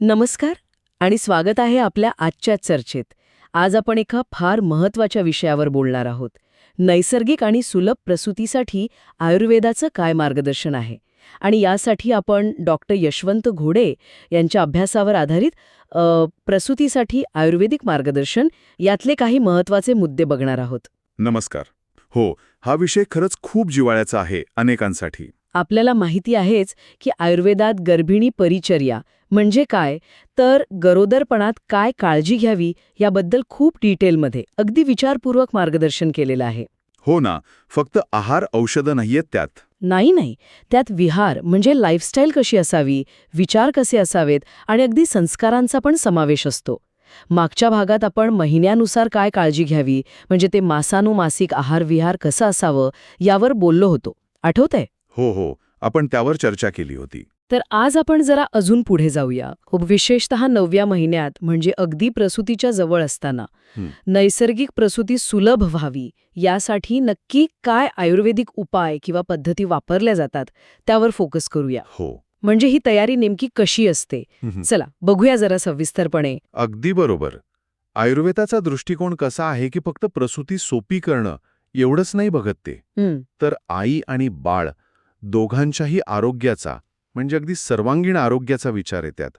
नमस्कार आणि स्वागत आहे आपल्या आजच्या चर्चेत. आज आपण एका फार महत्त्वाच्या विषयावर बोलणार आहोत. नैसर्गिक आणि सुलभ प्रसूतीसाठी आयुर्वेदाचं काय मार्गदर्शन आहे? आणि यासाठी आपण डॉक्टर यशवंत घोडे यांच्या अभ्यासावर आधारित प्रसूतीसाठी आयुर्वेदिक मार्गदर्शन यातले काही महत्त्वाचे मुद्दे बघणार आहोत. नमस्कार. हो हा विषय खरंच खूप जिवाळ्याचा आहे अनेकांसाठी. आपल्याला माहिती आहेच की आयुर्वेदात गर्भिणी परिचर्या म्हणजे काय? तर गरोदरपणात काय काळजी घ्यावी याबद्दल खूप डिटेलमध्ये अगदी विचारपूर्वक मार्गदर्शन केलेलं आहे. हो ना फक्त आहार औषधं नाहीयेत त्यात. नाही नाही. त्यात विहार म्हणजे लाईफस्टाईल कशी असावी विचार कसे असावेत आणि अगदी संस्कारांचा पण समावेश असतो. मागच्या भागात आपण महिन्यानुसार काय काळजी घ्यावी म्हणजे ते मासानुमासिक आहार विहार कसं असावं यावर बोललो होतो. आठवतंय? हो हो. आपण त्यावर चर्चा केली होती. तर आज आपण जरा अजून पुढे जाऊया. विशेषतः नवव्या महिन्यात म्हणजे अगदी प्रसूतीच्या जवळ असताना. नैसर्गिक प्रसूती सुलभ व्हावी यासाठी नक्की काय आयुर्वेदिक उपाय किंवा पद्धती वापरल्या जातात त्यावर फोकस करूया. हो. म्हणजे ही तयारी नेमकी कशी असते. चला बघूया जरा सविस्तरपणे. अगदी बरोबर. आयुर्वेदाचा दृष्टिकोन कसा आहे की फक्त प्रसूती सोपी करणं एवढंच नाही बघत ते. तर आई आणि बाळ दोघांच्याही आरोग्याचा म्हणजे अगदी सर्वांगीण आरोग्याचा विचार येतात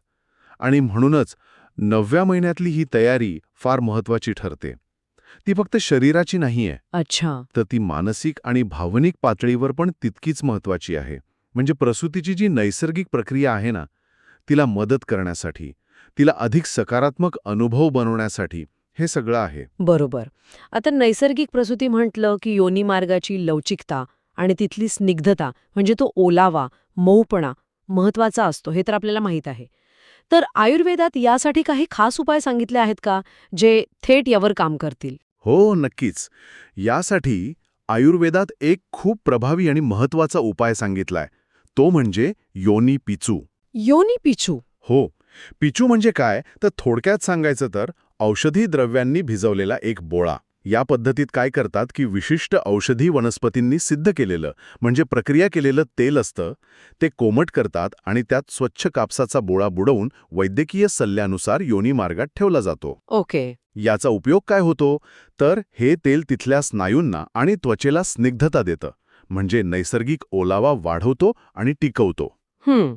आणि म्हणूनच नवव्या महिन्यातली ही तयारी फार महत्वाची ठरते. ती फक्त शरीराची नाहीये. अच्छा. तर ती मानसिक आणि भावनिक पातळीवर पण तितकीच महत्वाची आहे. म्हणजे प्रसूतीची जी नैसर्गिक प्रक्रिया आहे ना तिला मदत करण्यासाठी तिला अधिक सकारात्मक अनुभव बनवण्यासाठी हे सगळं आहे. बरोबर. आता नैसर्गिक प्रसूती म्हटलं की योनी मार्गाची लवचिकता आणि तिथली स्निग्धता म्हणजे तो ओलावा मऊपणा महत्त्वाचा असतो हे तर आपल्याला माहीत आहे. तर आयुर्वेदात यासाठी काही खास उपाय सांगितले आहेत का जे थेट यावर काम करतील? हो नक्कीच. यासाठी आयुर्वेदात एक खूप प्रभावी आणि महत्त्वाचा उपाय सांगितलाय. तो म्हणजे योनी पिचू. योनी पिछू हो. पिचू म्हणजे काय? तर थोडक्यात सांगायचं तर औषधी द्रव्यांनी भिजवलेला एक बोळा. या पद्धतीत काय करतात की विशिष्ट औषधी वनस्पतींनी सिद्ध केलेलं म्हणजे प्रक्रिया केलेलं तेल असतं ते कोमट करतात आणि त्यात स्वच्छ कापसाचा बोळा बुडवून वैद्यकीय सल्ल्यानुसार योनी मार्गात ठेवला जातो. ओके. याचा उपयोग काय होतो? तर हे तेल तिथल्या स्नायूंना आणि त्वचेला स्निग्धता देतं म्हणजे नैसर्गिक ओलावा वाढवतो आणि टिकवतो. हम्म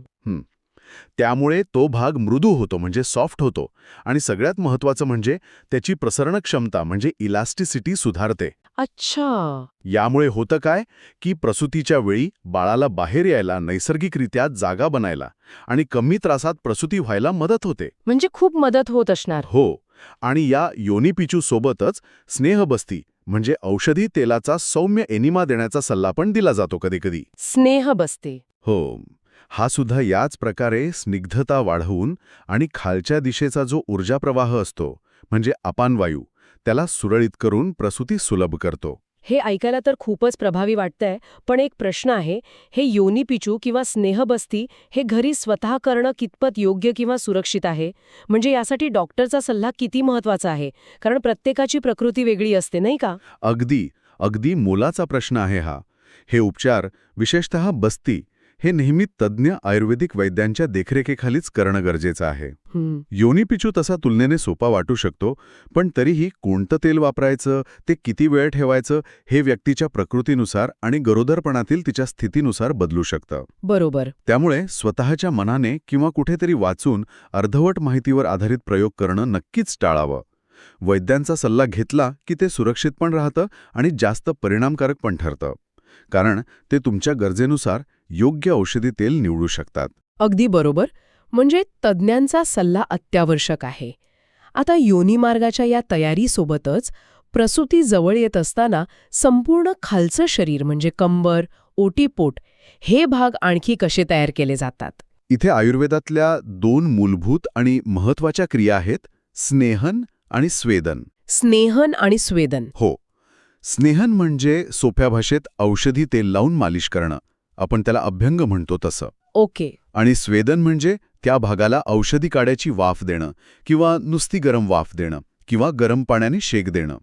त्यामुळे तो भाग मृदू होतो म्हणजे सॉफ्ट होतो. आणि सगळ्यात महत्वाचं म्हणजे त्याची प्रसरण क्षमता म्हणजे इलास्टिसिटी सुधारते. अच्छा. यामुळे होतं काय? की प्रसूतीच्या वेळी बाळाला बाहेर यायला नैसर्गिकरित्या जागा बनायला आणि कमी त्रासात प्रसूती व्हायला मदत होते. म्हणजे खूप मदत होत असणार. हो. आणि या योनिपिचू सोबतच स्नेहबस्ती म्हणजे औषधी तेलाचा सौम्य एनिमा देण्याचा सल्ला पण दिला जातो कधीकधी स्नेह बसते हो. हा सुद्धा याच प्रकारे स्निग्धता वाढवून आणि खालच्या दिशेचा जो ऊर्जाप्रवाह असतो म्हणजे अपानवायू त्याला सुरळीत करून प्रसूती सुलभ करतो. हे ऐकायला तर खूपच प्रभावी वाटतंय पण एक प्रश्न आहे हे योनी पिचू किंवा स्नेहबस्ती हे घरी स्वतः करणं कितपत योग्य किंवा सुरक्षित आहे? म्हणजे यासाठी डॉक्टरचा सल्ला किती महत्त्वाचा आहे? कारण प्रत्येकाची प्रकृती वेगळी असते नाही का? अगदी अगदी मोलाचा प्रश्न आहे हा. हे उपचार विशेषतः बस्ती हे नेहमी तज्ज्ञ आयुर्वेदिक वैद्यांच्या देखरेखीखालीच करणं गरजेचं आहे. योनीपिचू तसा तुलनेने सोपा वाटू शकतो पण तरीही कोणतं तेल वापरायचं ते किती वेळ ठेवायचं हे व्यक्तीच्या प्रकृतीनुसार आणि गरोदरपणातील तिच्या स्थितीनुसार बदलू शकतं. बरोबर. त्यामुळे स्वतःच्या मनाने किंवा कुठेतरी वाचून अर्धवट माहितीवर आधारित प्रयोग करणं नक्कीच टाळावं. वैद्यांचा सल्ला घेतला की ते सुरक्षित पण राहतं आणि जास्त परिणामकारक पण ठरतं. कारण ते तुमच्या गरजेनुसार योग्य औषधी तेल निवडू शकतात. अगदी बरोबर. म्हणजे तज्ज्ञांचा सल्ला अत्यावश्यक आहे. आता योनिमार्गाच्या या तयारीसोबतच प्रसूती जवळ येत असताना संपूर्ण खालचं शरीर म्हणजे कंबर ओटीपोट हे भाग आणखी कसे तयार केले जातात? इथे आयुर्वेदातल्या दोन मूलभूत आणि महत्त्वाच्या क्रिया आहेत स्नेहन आणि स्वेदन. स्नेहन आणि स्वेदन. हो. स्नेहन म्हणजे सोप्या भाषेत औषधी तेल लावून मालिश करणं. आपण त्याला अभ्यंग म्हणतो तसं. ओके. आणि स्वेदन म्हणजे त्या भागाला औषधी काड्याची वाफ देणं किंवा नुसती गरम वाफ देणं किंवा गरम पाण्याने शेक देणं.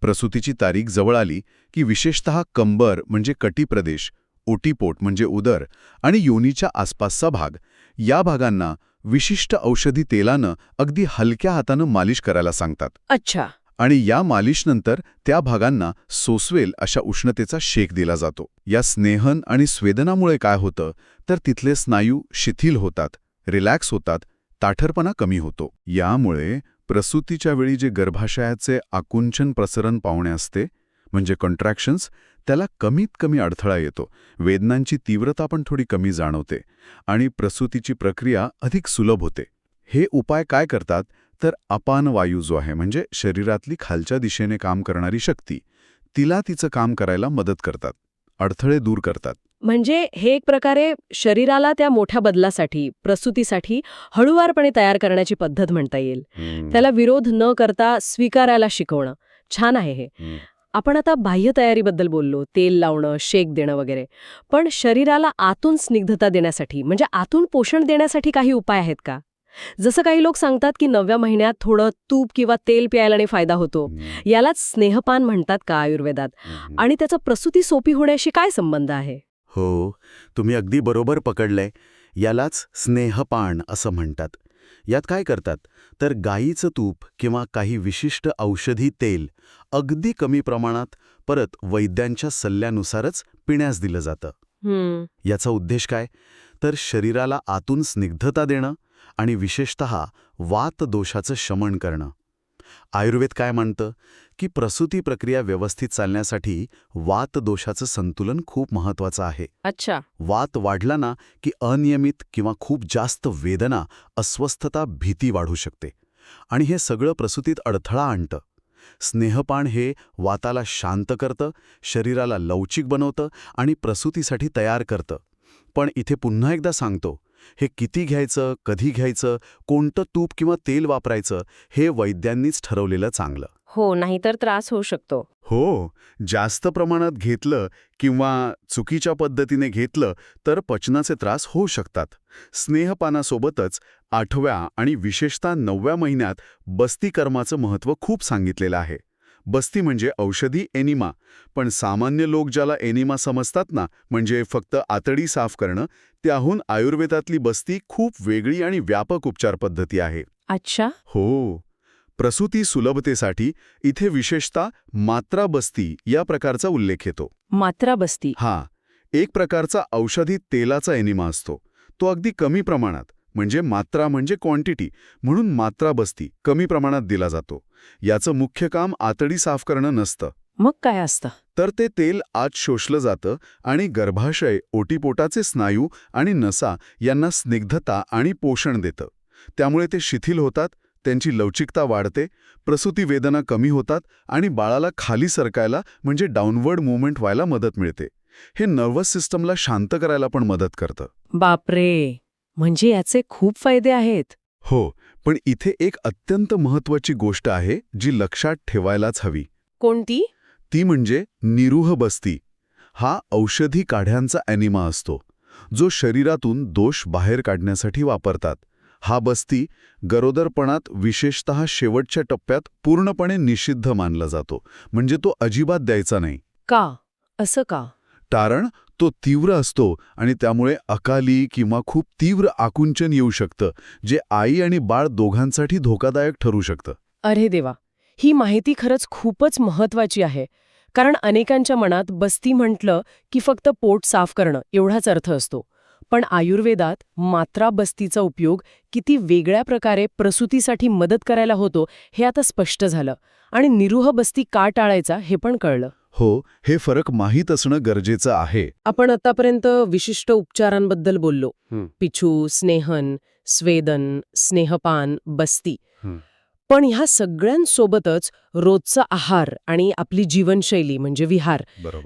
प्रसूतीची तारीख जवळ आली की विशेषतः कंबर म्हणजे कटी प्रदेश ओटीपोट म्हणजे उदर आणि योनीच्या आसपासचा भाग. या भागांना विशिष्ट औषधी तेलानं अगदी हलक्या हातानं मालिश करायला सांगतात. अच्छा. आणि या मालिशनंतर त्या भागांना सोसवेल अशा उष्णतेचा शेक दिला जातो. या स्नेहन आणि स्वेदनामुळे काय होतं? तर तिथले स्नायू शिथिल होतात रिलॅक्स होतात ताठरपणा कमी होतो. यामुळे प्रसूतीच्या वेळी जे गर्भाशयाचे आकुंचन प्रसरण पाहुणे असते म्हणजे कॉन्ट्रॅक्शन्स त्याला कमीत कमी अडथळा येतो. वेदनांची तीव्रता पण थोडी कमी जाणवते आणि प्रसूतीची प्रक्रिया अधिक सुलभ होते. हे उपाय काय करतात? तर अपान वायू जो आहे म्हणजे शरीरातली खालच्या दिशेने काम करणारी शक्ती तिला तिचं काम करायला मदत करतात अडथळे दूर करतात. म्हणजे हे एक प्रकारे शरीराला त्या मोठ्या बदलासाठी प्रसूतीसाठी हळुवारपणे तयार करण्याची पद्धत म्हणता येईल. त्याला विरोध न करता स्वीकारायला शिकवणं. छान आहे हे. आपण आता बाह्य तयारीबद्दल बोललो तेल लावणं शेक देणं वगैरे. पण शरीराला आतून स्निग्धता देण्यासाठी म्हणजे आतून पोषण देण्यासाठी काही उपाय आहेत का? जसं काही लोक सांगतात की नवव्या महिन्यात थोडं तूप किंवा तेल प्यायल्याने फायदा होतो. यालाच स्नेहपान म्हणतात का आयुर्वेदात? आणि त्याचा प्रसूती सोपी होण्याशी काय संबंध आहे? हो तुम्ही अगदी बरोबर पकडलंय. यालाच स्नेहपान असं म्हणतात. यात काय करतात? तर गाईचं तूप किंवा काही विशिष्ट औषधी तेल अगदी कमी प्रमाणात परत वैद्यांच्या सल्ल्यानुसारच पिण्यास दिलं जातं. याचा उद्देश काय? तर शरीराला आतून स्निग्धता देणं आणि विशेषत वात दोषाचं शमन करणं. आयुर्वेद काय म्हणतं? की प्रसूती प्रक्रिया व्यवस्थित चालण्यासाठी वात दोषाचं संतुलन खूप महत्वाचं आहे. अच्छा. वात वाढला ना की अनियमित किंवा खूप जास्त वेदना अस्वस्थता भीती वाढू शकते. आणि हे सगळं प्रसूतीत अडथळा आणतं. स्नेहपान हे वाताला शांत करतं शरीराला लवचिक बनवतं आणि प्रसूतीसाठी तयार करतं. पण इथे पुन्हा एकदा सांगतो हे किती घ्यायचं कधी घ्यायचं कोणतं तूप किंवा तेल वापरायचं हे वैद्यांनीच ठरवलेलं चांगलं. हो नाहीतर त्रास होऊ शकतो. हो जास्त प्रमाणात घेतलं किंवा चुकीच्या पद्धतीने घेतलं तर पचनाचे त्रास होऊ शकतात. स्नेहपानासोबतच आठव्या आणि विशेषतः नवव्या महिन्यात बस्ती कर्माचं महत्त्व खूप सांगितलेलं आहे. बस्ती म्हणजे औषधी एनिमा. पण सामान्य लोक ज्याला एनिमा समजतात ना म्हणजे फक्त आतडी साफ करणं त्याहून आयुर्वेदातली बस्ती खूप वेगळी आणि व्यापक उपचार पद्धती आहे. अच्छा. हो. प्रसूती सुलभतेसाठी इथे विशेषतः मात्रा बस्ती या प्रकारचा उल्लेख येतो. मात्रा बस्ती. हा. एक प्रकारचा औषधी तेलाचा एनिमा असतो. तो अगदी कमी प्रमाणात. म्हणजे मात्रा म्हणजे क्वांटिटी म्हणून मात्रा बस्ती कमी प्रमाणात दिला जातो. याचं मुख्य काम आतडी साफ करणं नसतं. मग काय असतं? तर ते तेल आत शोषलं जातं आणि गर्भाशय ओटीपोटाचे स्नायू आणि नसा यांना स्निग्धता आणि पोषण देतं. त्यामुळे ते शिथिल होतात त्यांची लवचिकता वाढते प्रसूती वेदना कमी होतात आणि बाळाला खाली सरकायला म्हणजे डाऊनवर्ड मुवमेंट व्हायला मदत मिळते. हे नर्वस सिस्टमला शांत करायला पण मदत करतं. बापरे! म्हणजे याचे खूप फायदे आहेत. हो पण इथे एक अत्यंत महत्वाची गोष्ट आहे जी लक्षात ठेवायलाच हवी. कोणती? ती म्हणजे निरूह बस्ती. हा औषधी काढ्यांचा ॲनिमा असतो जो शरीरातून दोष बाहेर काढण्यासाठी वापरतात. हा बस्ती गरोदरपणात विशेषत शेवटच्या टप्प्यात पूर्णपणे निषिद्ध मानला जातो म्हणजे तो अजिबात द्यायचा नाही. का? असं का? कारण तो तीव्र असतो आणि त्यामुळे अकाली किंवा खूप तीव्र आकुंचन येऊ शकतं जे आई आणि बाळ दोघांसाठी धोकादायक ठरू शकतं. अरे देवा! ही माहिती खरंच खूपच महत्वाची आहे कारण अनेकांच्या मनात बस्ती म्हटलं की फक्त पोट साफ करणं एवढाच अर्थ असतो. पण आयुर्वेदात मात्रा बस्तीचा उपयोग किती वेगळ्या प्रकारे प्रसूतीसाठी मदत करायला होतो हे आता स्पष्ट झालं आणि निरूह बस्ती का टाळायचा हे पण कळलं. हो हे फरक माहीत असणं गरजेचं आहे. आपण आतापर्यंत विशिष्ट उपचारांबद्दल बोललो. पिछू स्नेहन स्वेदन स्नेहपान बस्ती. पण ह्या सगळ्यांसोबतच रोजचा आहार आणि आपली जीवनशैली म्हणजे विहार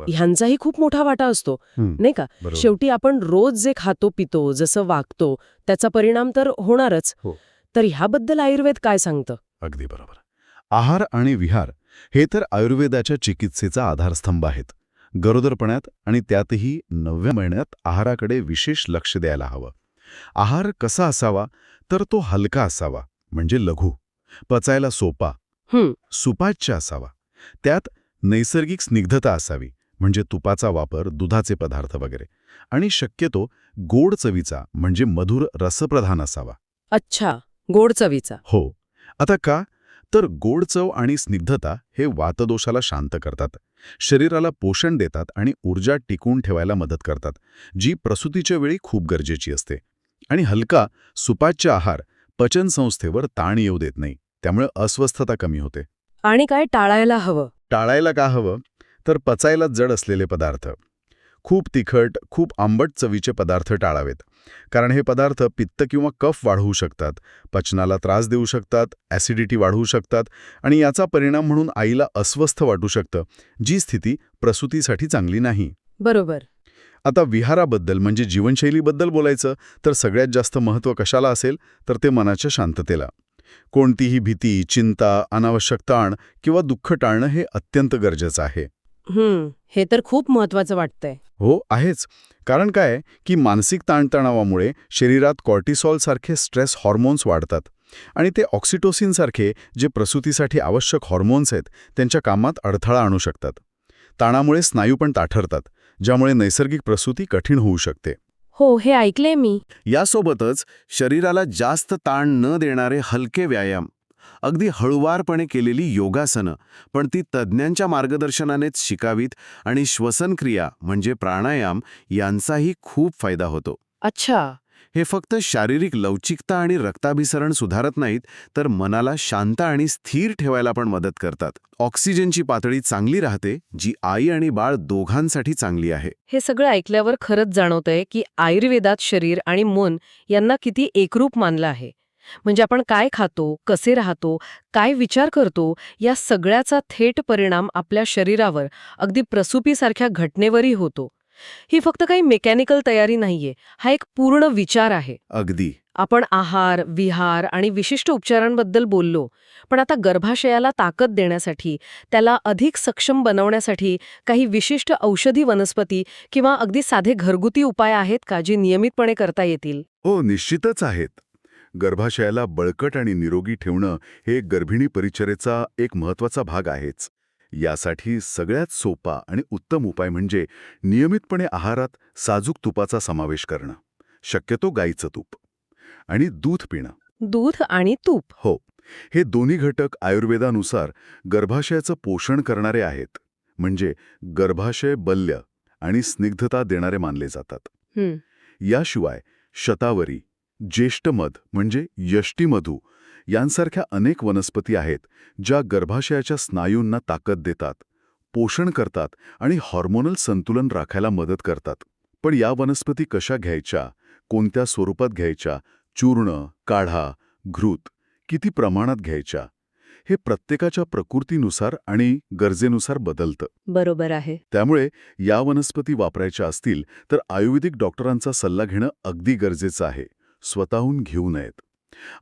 ह्यांचाही खूप मोठा वाटा असतो नाही का? शेवटी आपण रोज जे खातो पितो जसं वागतो त्याचा परिणाम तर होणारच. हो. तर ह्याबद्दल आयुर्वेद काय सांगतं? अगदी बरोबर. आहार आणि विहार हे तर आयुर्वेदाच्या चिकित्सेचा आधारस्तंभ आहेत. गरोदरपणात आणि त्यातही नवव्या महिन्यात आहाराकडे विशेष लक्ष द्यायला हवं. आहार कसा असावा तर तो हलका असावा म्हणजे लघु. पचायला सोपा. सुपाच्य असावा. त्यात नैसर्गिक स्निग्धता असावी म्हणजे तुपाचा वापर दुधाचे पदार्थ वगैरे. आणि शक्यतो गोड चवीचा म्हणजे मधुर रसप्रधान असावा. अच्छा गोड चवीचा. हो. आता का? तर गोड चव आणि स्निग्धता हे वातदोषाला शांत करतात. शरीराला पोषण देतात आणि ऊर्जा टिकून ठेवायला मदत करतात जी प्रसूतीच्या वेळी खूप गरजेची असते. आणि हलका सुपाच्य आहार पचनसंस्थेवर ताण येऊ देत नाही त्यामुळे अस्वस्थता कमी होते. आणि काय टाळायला हवं? टाळायला का हवं? तर पचायला जड असलेले पदार्थ. खूप तिखट खूप आंबट चवीचे पदार्थ टाळावेत. कारण हे पदार्थ पित्त किंवा कफ वाढवू शकतात पचनाला त्रास देऊ शकतात ॲसिडिटी वाढवू शकतात आणि याचा परिणाम म्हणून आईला अस्वस्थ वाटू शकतं जी स्थिती प्रसूतीसाठी चांगली नाही. बरोबर. आता विहाराबद्दल म्हणजे जीवनशैलीबद्दल बोलायचं तर सगळ्यात जास्त महत्त्व कशाला असेल तर ते मनाच्या शांततेला. कोणतीही भीती चिंता अनावश्यक ताण किंवा दुःख टाळणं हे अत्यंत गरजेचं आहे. हम्म. हे तर खूप महत्वाचं वाटतंय. हो आहेच. कारण काय की मानसिक ताणतणावामुळे शरीरात कॉर्टिसॉलसारखे स्ट्रेस हॉर्मोन्स वाढतात. आणि ते ऑक्सिटोसिनसारखे जे प्रसूतीसाठी आवश्यक हॉर्मोन्स आहेत त्यांच्या कामात अडथळा आणू शकतात. ताणामुळे स्नायू पण ताठरतात ज्यामुळे नैसर्गिक प्रसूती कठीण होऊ शकते. हो हे ऐकले मी. यासोबतच शरीराला जास्त ताण न देणारे हलके व्यायाम अगदी हळुवारपणे केलेली योगासनं पण ती तज्ज्ञांच्या मार्गदर्शनानेच शिकावीत आणि श्वसनक्रिया म्हणजे प्राणायाम यांचाही खूप फायदा होतो. अच्छा. हे फक्त शारीरिक लवचिकता आणि रक्ताभिसरण सुधारत नाहीत तर मनाला शांत आणि स्थिर ठेवायला पण मदत करतात. ऑक्सिजनची पातळी चांगली राहते जी आई आणि बाळ दोघांसाठी चांगली आहे. हे सगळं ऐकल्यावर खरंच जाणवतंय की आयुर्वेदात शरीर आणि मन यांना किती एकरूप मानलं आहे. म्हणजे आपण काय खातो कसे राहतो काय विचार करतो या सगळ्याचा थेट परिणाम आपल्या शरीरावर अगदी प्रसूपीसारख्या घटनेवरही होतो. ही फक्त काही मेकॅनिकल तयारी नाहीये हा एक पूर्ण विचार आहे. अगदी. आपण आहार विहार आणि विशिष्ट उपचारांबद्दल बोललो पण आता गर्भाशयाला ताकद देण्यासाठी त्याला अधिक सक्षम बनवण्यासाठी काही विशिष्ट औषधी वनस्पती किंवा अगदी साधे घरगुती उपाय आहेत का जे नियमितपणे करता येतील? हो निश्चितच आहेत. गर्भाशयाला बळकट आणि निरोगी ठेवणं हे गर्भिणी परिचरेचा एक महत्त्वाचा भाग आहेच. यासाठी सगळ्यात सोपा आणि उत्तम उपाय म्हणजे नियमितपणे आहारात साजूक तुपाचा समावेश करणं. शक्यतो गाईचं तूप. आणि दूध पिणं. दूध आणि तूप. हो. हे दोन्ही घटक आयुर्वेदानुसार गर्भाशयाचं पोषण करणारे आहेत. म्हणजे गर्भाशय बल्य आणि स्निग्धता देणारे मानले जातात. याशिवाय शतावरी ज्येष्ठमध म्हणजे यष्टीमधू यांसारख्या अनेक वनस्पती आहेत ज्या गर्भाशयाच्या स्नायूंना ताकद देतात पोषण करतात आणि हॉर्मोनल संतुलन राखायला मदत करतात. पण या वनस्पती कशा घ्यायच्या कोणत्या स्वरूपात घ्यायच्या चूर्ण काढा घृत किती प्रमाणात घ्यायच्या हे प्रत्येकाच्या प्रकृतीनुसार आणि गरजेनुसार बदलतं. बरोबर आहे. त्यामुळे या वनस्पती वापरायच्या असतील तर आयुर्वेदिक डॉक्टरांचा सल्ला घेणं अगदी गरजेचं आहे. स्वतःहून घेऊ नयेत.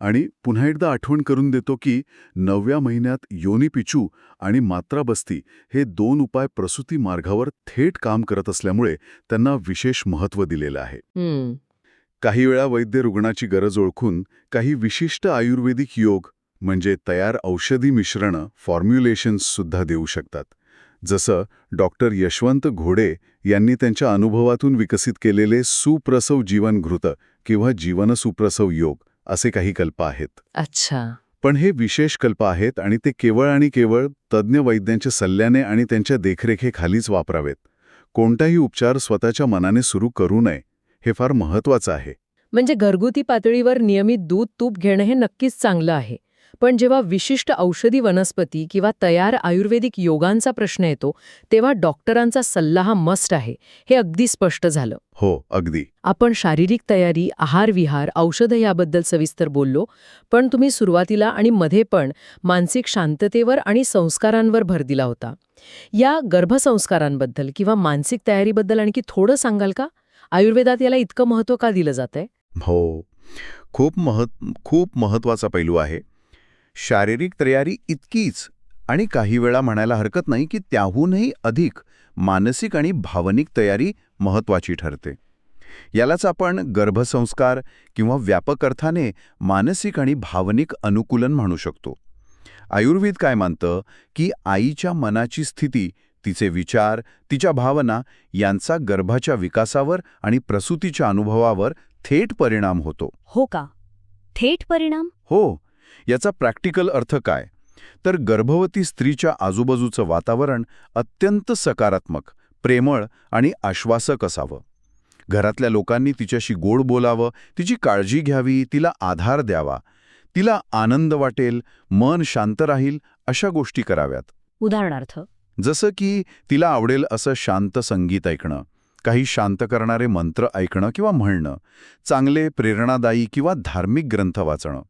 आणि पुन्हा एकदा आठवण करून देतो की नवव्या महिन्यात योनी पिचू आणि मात्राबस्ती हे दोन उपाय प्रसूती मार्गावर थेट काम करत असल्यामुळे त्यांना विशेष महत्त्व दिलेलं आहे. हं, काही वेळा वैद्य रुग्णाची गरज ओळखून काही विशिष्ट आयुर्वेदिक योग म्हणजे तयार औषधी मिश्रणं फॉर्म्युलेशन्स सुद्धा देऊ शकतात. जसं डॉक्टर यशवंत घोडे यांनी त्यांच्या अनुभवातून विकसित केलेले सुप्रसव जीवनघृत किंवा जीवनसुप्रसव योग असे काही कल्प आहेत. अच्छा. पण हे विशेष कल्प आहेत आणि ते केवळ आणि केवळ तज्ज्ञ वैद्यांच्या सल्ल्याने आणि त्यांच्या देखरेखीखालीच वापरावेत. कोणताही उपचार स्वतःच्या मनाने सुरू करू नये हे फार महत्वाचं आहे. म्हणजे घरगुती पातळीवर नियमित दूध तूप घेणं हे नक्कीच चांगलं आहे. पण जेव्हा विशिष्ट औषधी वनस्पती किंवा तयार आयुर्वेदिक योगांचा प्रश्न येतो तेव्हा डॉक्टरांचा सल्ला हा मस्ट आहे हे अगदी स्पष्ट झालं. हो अगदी. आपण शारीरिक तयारी आहारविहार औषधं याबद्दल सविस्तर बोललो पण तुम्ही सुरुवातीला आणि मध्ये पण मानसिक शांततेवर आणि संस्कारांवर भर दिला होता. या गर्भसंस्कारांबद्दल किंवा मानसिक तयारीबद्दल आणखी थोडं सांगाल का? आयुर्वेदात याला इतकं महत्त्व का दिलं जातंय? हो. खूप महत् खूप महत्त्वाचा पैलू आहे. शारीरिक तयारी इतकीच आणि काही वेळा म्हणायला हरकत नाही की त्याहूनही अधिक मानसिक आणि भावनिक तयारी महत्वाची ठरते. यालाच आपण गर्भसंस्कार किंवा व्यापक अर्थाने मानसिक आणि भावनिक अनुकूलन म्हणू शकतो. आयुर्वेद काय मानतं? की आईच्या मनाची स्थिती तिचे विचार तिच्या भावना यांचा गर्भाच्या विकासावर आणि प्रसूतीच्या अनुभवावर थेट परिणाम होतो. हो का? थेट परिणाम? हो. याचा प्रॅक्टिकल अर्थ काय? तर गर्भवती स्त्रीच्या आजूबाजूचं वातावरण अत्यंत सकारात्मक प्रेमळ आणि आश्वासक असावं. घरातल्या लोकांनी तिच्याशी गोड बोलावं तिची काळजी घ्यावी तिला आधार द्यावा तिला आनंद वाटेल मन शांत राहील अशा गोष्टी कराव्यात. उदाहरणार्थ? जसं की तिला आवडेल असं शांत संगीत ऐकणं काही शांत करणारे मंत्र ऐकणं किंवा म्हणणं चांगले प्रेरणादायी किंवा धार्मिक ग्रंथ वाचणं.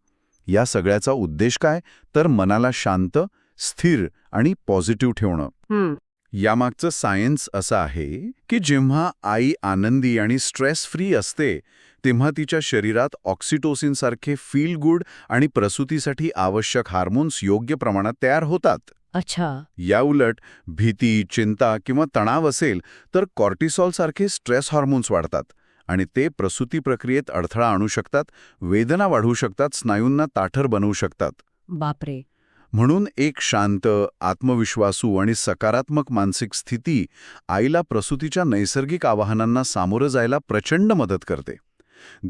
या सगळ्याचा उद्देश काय? तर मनाला शांत स्थिर आणि पॉझिटिव्ह ठेवणं. यामागचं सायन्स असं आहे की जेव्हा आई आनंदी आणि स्ट्रेस फ्री असते तेव्हा तिच्या शरीरात ऑक्सिटोसिनसारखे फील गुड आणि प्रसूतीसाठी आवश्यक हार्मोन्स योग्य प्रमाणात तयार होतात. अच्छा. याउलट भीती चिंता किंवा तणाव असेल तर कॉर्टिसॉलसारखे स्ट्रेस हार्मोन्स वाढतात. आणि ते प्रसूती प्रक्रियेत अडथळा आणू शकतात वेदना वाढवू शकतात स्नायूंना ताठर बनवू शकतात. बापरे. म्हणून एक शांत आत्मविश्वासू आणि सकारात्मक मानसिक स्थिती आईला प्रसूतीच्या नैसर्गिक आवाहनांना सामोरं जायला प्रचंड मदत करते.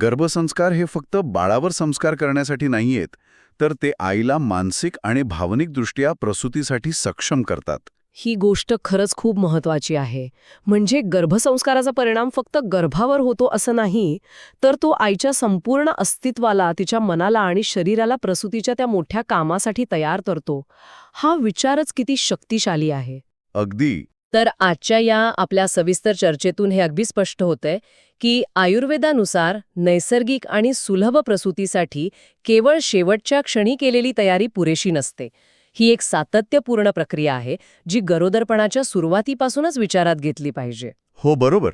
गर्भसंस्कार हे फक्त बाळावर संस्कार करण्यासाठी नाहीयेत तर ते आईला मानसिक आणि भावनिकदृष्ट्या प्रसूतीसाठी सक्षम करतात. ही गोष्ट खरंच खूप महत्वाची आहे. म्हणजे गर्भसंस्काराचा परिणाम फक्त गर्भावर होतो असं नाही तर तो आईच्या संपूर्ण अस्तित्वाला तिच्या मनाला आणि शरीराला प्रसूतीच्या त्या मोठ्या कामासाठी तयार करतो. हा विचारच किती शक्तिशाली आहे. अगदी. तर आजच्या या आपल्या सविस्तर चर्चेतून हे अगदी स्पष्ट होतंय की आयुर्वेदानुसार नैसर्गिक आणि सुलभ प्रसूतीसाठी केवळ शेवटच्या क्षणी केलेली तयारी पुरेशी नसते. ही एक सातत्यपूर्ण प्रक्रिया आहे जी गरोदरपणाच्या सुरुवातीपासूनच विचारात घेतली पाहिजे. हो बरोबर.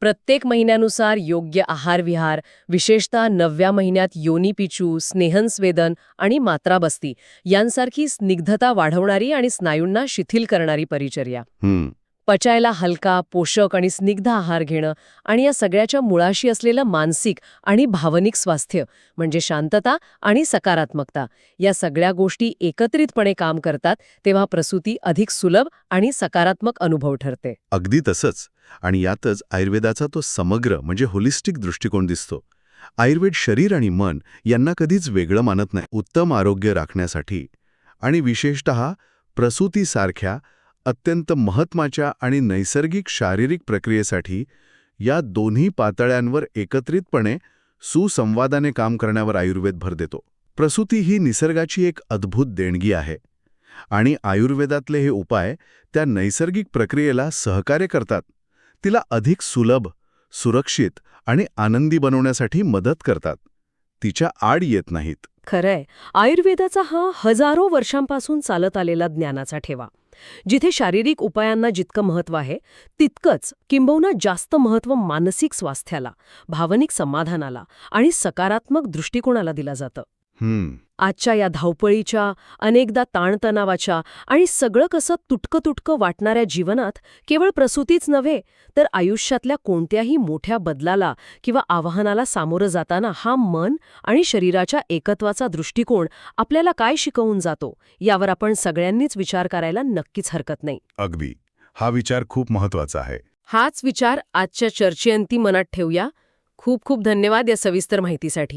प्रत्येक महिन्यानुसार योग्य आहारविहार विशेषतः नवव्या महिन्यात योनिपिचू स्नेहनस्वेदन आणि मात्राबस्ती यांसारखी स्निग्धता वाढवणारी आणि स्नायूंना शिथिल करणारी परिचर्या. हं, पचायला हलका पोषक आणि स्निग्ध आहार घेणं आणि या सगळ्याच्या मुळाशी असलेलं मानसिक आणि भावनिक स्वास्थ्य म्हणजे शांतता आणि सकारात्मकता. या सगळ्या गोष्टी एकत्रितपणे काम करतात तेव्हा प्रसूती अधिक सुलभ आणि सकारात्मक अनुभव ठरते. अगदी तसंच. आणि यातच आयुर्वेदाचा तो समग्र म्हणजे होलिस्टिक दृष्टिकोन दिसतो. आयुर्वेद शरीर आणि मन यांना कधीच वेगळं मानत नाही. उत्तम आरोग्य राखण्यासाठी आणि विशेषत प्रसूतीसारख्या अत्यंत महत्त्वाच्या आणि नैसर्गिक शारीरिक प्रक्रियेसाठी या दोन्ही पातळ्यांवर एकत्रितपणे सुसंवादाने काम करण्यावर आयुर्वेद भर देतो. प्रसूती ही निसर्गाची एक अद्भुत देणगी आहे आणि आयुर्वेदातले हे उपाय त्या नैसर्गिक प्रक्रियेला सहकार्य करतात. तिला अधिक सुलभ सुरक्षित आणि आनंदी बनवण्यासाठी मदत करतात. तिच्या आड येत नाहीत. खरंय. आयुर्वेदाचा हा हजारो वर्षांपासून चालत आलेला ज्ञानाचा ठेवा. जिथे शारीरिक उपायांना जितकं महत्त्व आहे तितकंच किंबहुना जास्त महत्त्व मानसिक स्वास्थ्याला भावनिक समाधानाला आणि सकारात्मक दृष्टिकोनाला दिलं जातं. आजच्या या धावपळीच्या अनेकदा ताणतणावाच्या आणि सगळं कसं तुटकं तुटकं वाटणाऱ्या जीवनात केवळ प्रसूतीच नव्हे तर आयुष्यातल्या कोणत्याही मोठ्या बदलाला किंवा आव्हानाला सामोरं जाताना हा मन आणि शरीराच्या एकत्वाचा दृष्टिकोन आपल्याला काय शिकवून जातो यावर आपण सगळ्यांनीच विचार करायला नक्कीच हरकत नाही. अगदी. हा विचार खूप महत्त्वाचा आहे. हाच विचार आजच्या चर्चेअंती मनात ठेवूया. खूप खूप धन्यवाद या सविस्तर माहितीसाठी.